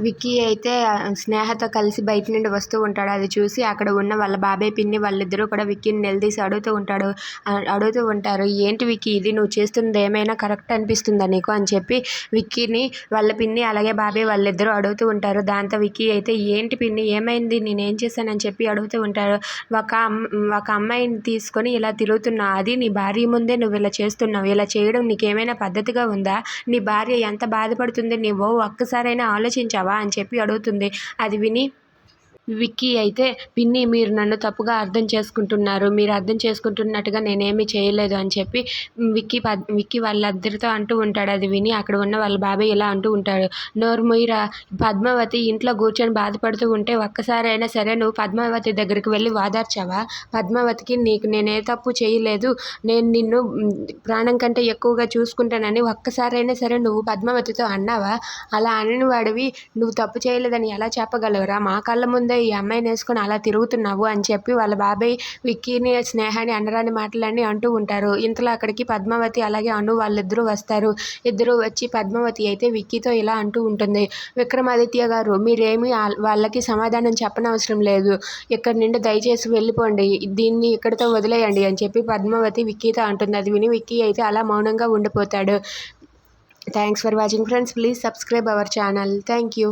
విక్కీ అయితే స్నేహతో కలిసి బయట నుండి వస్తూ ఉంటాడు. అది చూసి అక్కడ ఉన్న వాళ్ళ బాబాయ్ పిన్ని వాళ్ళిద్దరూ కూడా విక్కీని నిలదీసి అడుగుతూ ఉంటాడు. అడుగుతూ ఉంటారు ఏంటి విక్కీ ఇది నువ్వు చేస్తున్నది ఏమైనా కరెక్ట్ అనిపిస్తుందా నీకు? అని చెప్పి విక్కీని వాళ్ళ పిన్ని అలాగే బాబాయ్ వాళ్ళిద్దరూ అడుగుతూ ఉంటారు. దాంతో విక్కీ అయితే ఏంటి పిన్ని ఏమైంది? నేనేం చేశానని చెప్పి అడుగుతూ ఉంటారు. ఒక అమ్- ఒక అమ్మాయిని తీసుకొని ఇలా తిరుగుతున్నావు. అది నీ భార్య ముందే నువ్వు ఇలా చేస్తున్నావు. ఇలా చేయడం నీకేమైనా పద్ధతిగా ఉందా? నీ భార్య ఎంత బాధపడుతుంది? నువ్వు ఒక్కసారైనా ఆలోచించావు? అని చెప్పి అడుగుతుంది. అది విని విక్కీ అయితే పిన్ని మీరు నన్ను తప్పుగా అర్థం చేసుకుంటున్నారు. మీరు అర్థం చేసుకుంటున్నట్టుగా నేనేమి చేయలేదు అని చెప్పి విక్కీ విక్కీ వాళ్ళిద్దరితో అంటూ ఉంటాడు. అది విని అక్కడ ఉన్న వాళ్ళ బాబాయ్ ఇలా అంటూ ఉంటాడు. నోర్మూయిరా పద్మావతి ఇంట్లో కూర్చొని బాధపడుతూ ఉంటే ఒక్కసారైనా సరే నువ్వు పద్మావతి దగ్గరికి వెళ్ళి వాదార్చావా? పద్మావతికి నీకు నేనే తప్పు చేయలేదు. నేను నిన్ను ప్రాణం కంటే ఎక్కువగా చూసుకుంటానని ఒక్కసారైనా సరే నువ్వు పద్మావతితో అన్నావా? అలా అనని వాడివి నువ్వు తప్పు చేయలేదని ఎలా చెప్పగలవురా? మా కళ్ళ ముందే ఈ అమ్మాయిని వేసుకొని అలా తిరుగుతున్నావు అని చెప్పి వాళ్ళ బాబాయ్ విక్కీని స్నేహాన్ని అనరాని మాటలన్నీ అంటూ ఉంటారు. ఇంతలో అక్కడికి పద్మావతి అలాగే అను వాళ్ళిద్దరూ వస్తారు. ఇద్దరు వచ్చి పద్మావతి అయితే విక్కీతో ఇలా అంటూ ఉంటుంది. విక్రమాదిత్య గారు మీరేమి వాళ్ళకి సమాధానం చెప్పనవసరం లేదు. ఇక్కడి నుండి దయచేసి వెళ్ళిపోండి. దీన్ని ఇక్కడితో వదిలేయండి అని చెప్పి పద్మావతి విక్కీతో అంటుంది. అది విని విక్కీ అయితే అలా మౌనంగా ఉండిపోతాడు. Thanks for watching friends. Please subscribe our channel. Thank you.